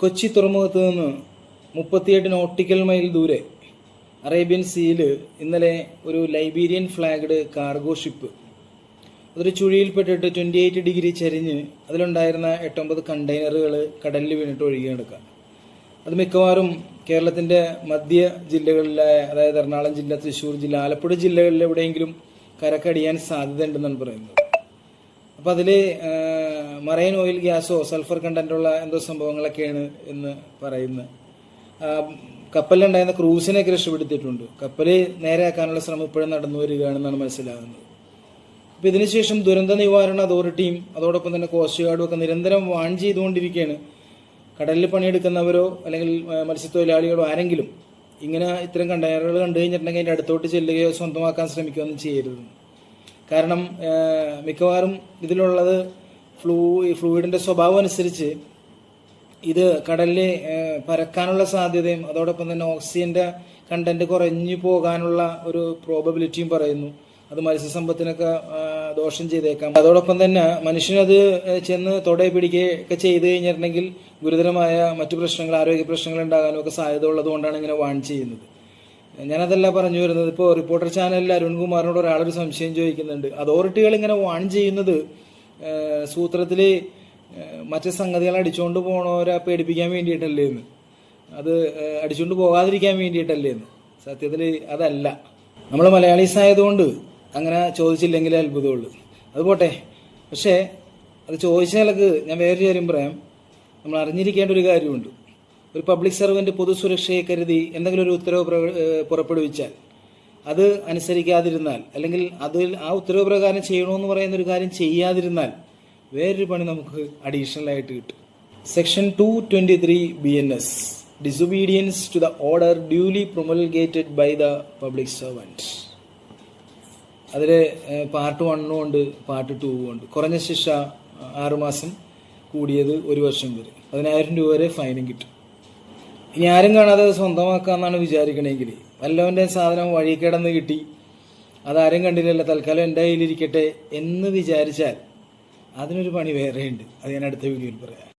കൊച്ചി തുറമുഖത്ത് നിന്ന് മുപ്പത്തിയെട്ട് നോട്ടിക്കൽ മൈൽ ദൂരെ അറേബ്യൻ സീയിൽ ഇന്നലെ ഒരു ലൈബീരിയൻ ഫ്ലാഗ്ഡ് കാർഗോ ഷിപ്പ് അതൊരു ചുഴിയിൽപ്പെട്ടിട്ട് ട്വന്റി എയ്റ്റ് ഡിഗ്രി ചരിഞ്ഞ് അതിലുണ്ടായിരുന്ന എട്ടൊമ്പത് കണ്ടെയ്നറുകൾ കടലിൽ വീണിട്ട് ഒഴുകി കിടക്കുക അത് മിക്കവാറും കേരളത്തിന്റെ മധ്യ ജില്ലകളിലായ അതായത് എറണാകുളം ജില്ല തൃശ്ശൂർ ജില്ല ആലപ്പുഴ ജില്ലകളിൽ എവിടെയെങ്കിലും കരക്കടിയാൻ സാധ്യതയുണ്ടെന്നാണ് പറയുന്നത്. അപ്പോൾ അതിൽ മറൈൻ ഓയിൽ ഗ്യാസോ സൾഫർ കണ്ടന്റുള്ള എന്തോ സംഭവങ്ങളൊക്കെയാണ് എന്ന് പറയുന്നത്. കപ്പലിലുണ്ടായിരുന്ന ക്രൂസിനെയൊക്കെ രക്ഷപ്പെടുത്തിയിട്ടുണ്ട്. കപ്പൽ നേരെയാക്കാനുള്ള ശ്രമം ഇപ്പോഴും നടന്നു വരികയാണെന്നാണ് മനസ്സിലാകുന്നത്. അപ്പോൾ ഇതിനുശേഷം ദുരന്ത നിവാരണ അതോറിറ്റിയും അതോടൊപ്പം തന്നെ കോസ്റ്റ് ഗാർഡും ഒക്കെ നിരന്തരം വാൺ ചെയ്തുകൊണ്ടിരിക്കുകയാണ്. കടലിൽ പണിയെടുക്കുന്നവരോ അല്ലെങ്കിൽ മത്സ്യത്തൊഴിലാളികളോ ആരെങ്കിലും ഇങ്ങനെ ഇത്തരം കണ്ടെയ്നറുകൾ കണ്ടു കഴിഞ്ഞിട്ടുണ്ടെങ്കിൽ അതിന്റെ അടുത്തോട്ട് ചെല്ലുകയോ സ്വന്തമാക്കാൻ ശ്രമിക്കുകയോ ഒന്നും ചെയ്യരുത് കാരണം മിക്കവാറും ഇതിലുള്ളത് ഫ്ലൂ ഈ ഫ്ലൂയിഡിന്റെ സ്വഭാവം അനുസരിച്ച് ഇത് കടലിൽ പരക്കാനുള്ള സാധ്യതയും അതോടൊപ്പം തന്നെ ഓക്സിജന്റെ കണ്ടന്റ് കുറഞ്ഞു പോകാനുള്ള ഒരു പ്രോബബിലിറ്റിയും പറയുന്നു. അത് മത്സ്യസമ്പത്തിനൊക്കെ ദോഷം ചെയ്തേക്കാം. അതോടൊപ്പം തന്നെ മനുഷ്യനത് ചെന്ന് തൊടേ പിടിക്കുകയൊക്കെ ചെയ്ത് കഴിഞ്ഞിട്ടുണ്ടെങ്കിൽ ഗുരുതരമായ മറ്റു പ്രശ്നങ്ങൾ ആരോഗ്യ പ്രശ്നങ്ങൾ ഉണ്ടാകാനും ഒക്കെ സാധ്യത ഉള്ളതുകൊണ്ടാണ് ഇങ്ങനെ വാൺ ചെയ്യുന്നത്. ഞാനതല്ല പറഞ്ഞു വരുന്നത്. ഇപ്പോൾ റിപ്പോർട്ടർ ചാനലിൽ അരുൺകുമാറിനോട് ഒരാളൊരു സംശയം ചോദിക്കുന്നുണ്ട്. അതോറിറ്റികൾ ഇങ്ങനെ വാൺ ചെയ്യുന്നത് സൂത്രത്തിൽ മറ്റു സംഗതികൾ അടിച്ചുകൊണ്ട് പോണവരെ പേടിപ്പിക്കാൻ വേണ്ടിയിട്ടല്ലേ എന്ന്. അത് അടിച്ചുകൊണ്ട് പോകാതിരിക്കാൻ വേണ്ടിയിട്ടല്ലേ എന്ന്. സത്യത്തിൽ അതല്ല. നമ്മൾ മലയാളീസ് ആയതുകൊണ്ട് അങ്ങനെ ചോദിച്ചില്ലെങ്കിൽ അത്ഭുതമുള്ളൂ. അത് പോട്ടെ. പക്ഷേ അത് ചോദിച്ചാലൊക്കെ ഞാൻ വേറൊരു കാര്യം പറയാം. നമ്മൾ അറിഞ്ഞിരിക്കേണ്ട ഒരു കാര്യമുണ്ട്. ഒരു പബ്ലിക് സർവന്റ് പൊതുസുരക്ഷയെ കരുതി എന്തെങ്കിലും ഒരു ഉത്തരവ് പുറപ്പെടുവിച്ചാൽ അത് അനുസരിക്കാതിരുന്നാൽ അല്ലെങ്കിൽ അതിൽ ആ ഉത്തരവ് പ്രകാരം ചെയ്യണമെന്ന് പറയുന്ന ഒരു കാര്യം ചെയ്യാതിരുന്നാൽ വേറൊരു പണി നമുക്ക് അഡീഷണൽ ആയിട്ട് കിട്ടും. Section two twenty three B N S disobedience to the order duly promulgated by the public servant അതിൽ പാർട്ട് വണ്ണും ഉണ്ട് പാർട്ട് ടൂവും ഉണ്ട്. കുറഞ്ഞ ശിക്ഷ ആറുമാസം കൂടിയത് ഒരു വർഷം വരെ. പതിനായിരം രൂപ വരെ ഫൈനും കിട്ടും. ഇനി ആരും കാണാതെ അത് സ്വന്തമാക്കാന്നാണ് വിചാരിക്കണമെങ്കിൽ വല്ലവന്റെ സാധനം വഴി കിടന്ന് കിട്ടി. അതാരും കണ്ടില്ലല്ലോ തൽക്കാലം എന്റെ കയ്യിലിരിക്കട്ടെ എന്ന് വിചാരിച്ചാൽ അതിനൊരു പണി വേറെയുണ്ട്. അത് ഞാൻ അടുത്ത വീഡിയോയിൽ പറയാം.